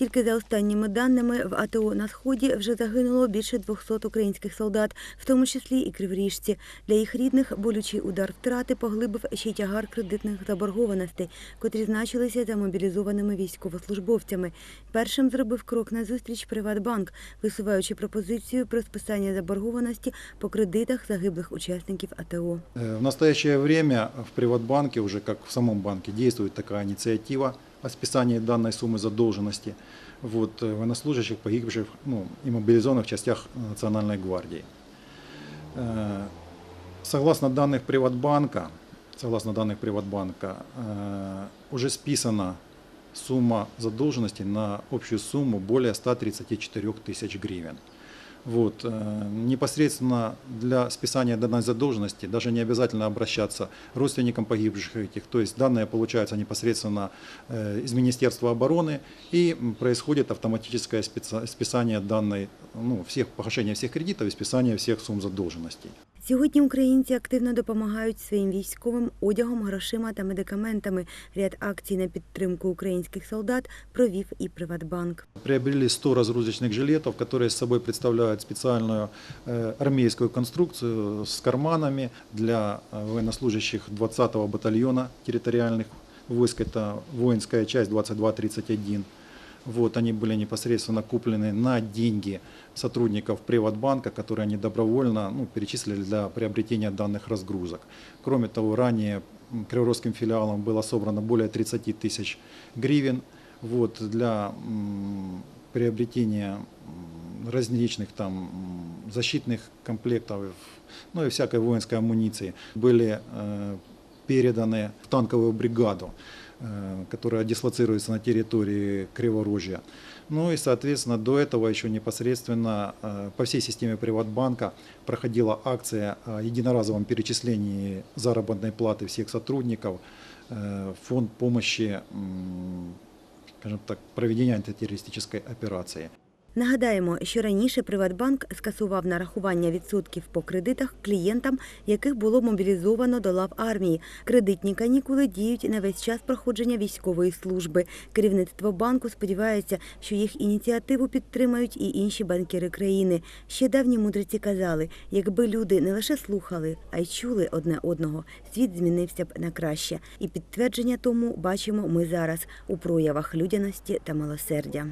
Тільки за останніми даними в АТО на сході вже загинуло більше 200 українських солдат, в тому числі і криворіжці. Для їх рідних болючий удар втрати поглибив ще й тягар кредитних заборгованостей, котрі значилися за мобілізованими військовослужбовцями. Першим зробив крок назустріч Приватбанк, висуваючи пропозицію про списання заборгованості по кредитах загиблих учасників АТО. Э, В настоящее время в Приватбанке, уже как в самом банке, действует такая инициатива о списании данной суммы задолженности вот, э, военнослужащих, погибших ну, и мобилизованных в частях Национальной гвардии. Э, Согласно данных Приватбанка, согласно данных Приватбанка, э, уже списана сумма задолженности на общую сумму более 134 тысяч гривен. Вот, э, непосредственно для списания данной задолженности даже не обязательно обращаться родственникам погибших этих, то есть данные получаются непосредственно э, из Министерства обороны и м, происходит автоматическое спеца- списание данной, ну, всех, погашение всех кредитов и списание всех сумм задолженностей. Сьогодні українці активно допомагають своїм військовим одягом, грошима та медикаментами. Ряд акцій на підтримку українських солдат провів і Приватбанк. Приобрели 100 разгрузочных жилетов, которые с собой представляют специальную э, армейскую конструкцию с карманами для э, военнослужащих 20-го батальона территориальных войск. Это воинская часть 2231. Вот, они были непосредственно куплены на деньги сотрудников Приватбанка, которые они добровольно ну, перечислили для приобретения данных разгрузок. Кроме того, ранее м, Криворожским филиалом было собрано более 30 тысяч гривен вот, для приобретения различных там защитных комплектов, ну и всякой воинской амуниции. Были э, переданы в танковую бригаду, которая дислоцируется на территории Криворожья. Ну и, соответственно, до этого еще непосредственно э, по всей системе Приватбанка проходила акция о единоразовом перечислении заработной платы всех сотрудников э, фонд помощи, скажем так, проведения антитеррористической операции. Нагадаємо, що раніше Приватбанк скасував нарахування відсотків по кредитах клієнтам, яких було мобілізовано до лав армії. Кредитні канікули діють на весь час проходження військової служби. Керівництво банку сподівається, що їх ініціативу підтримають і інші банкіри країни. Ще давні мудреці казали, якби люди не лише слухали, а й чули одне одного, світ змінився б на краще. І підтвердження тому бачимо ми зараз у проявах людяності та милосердя.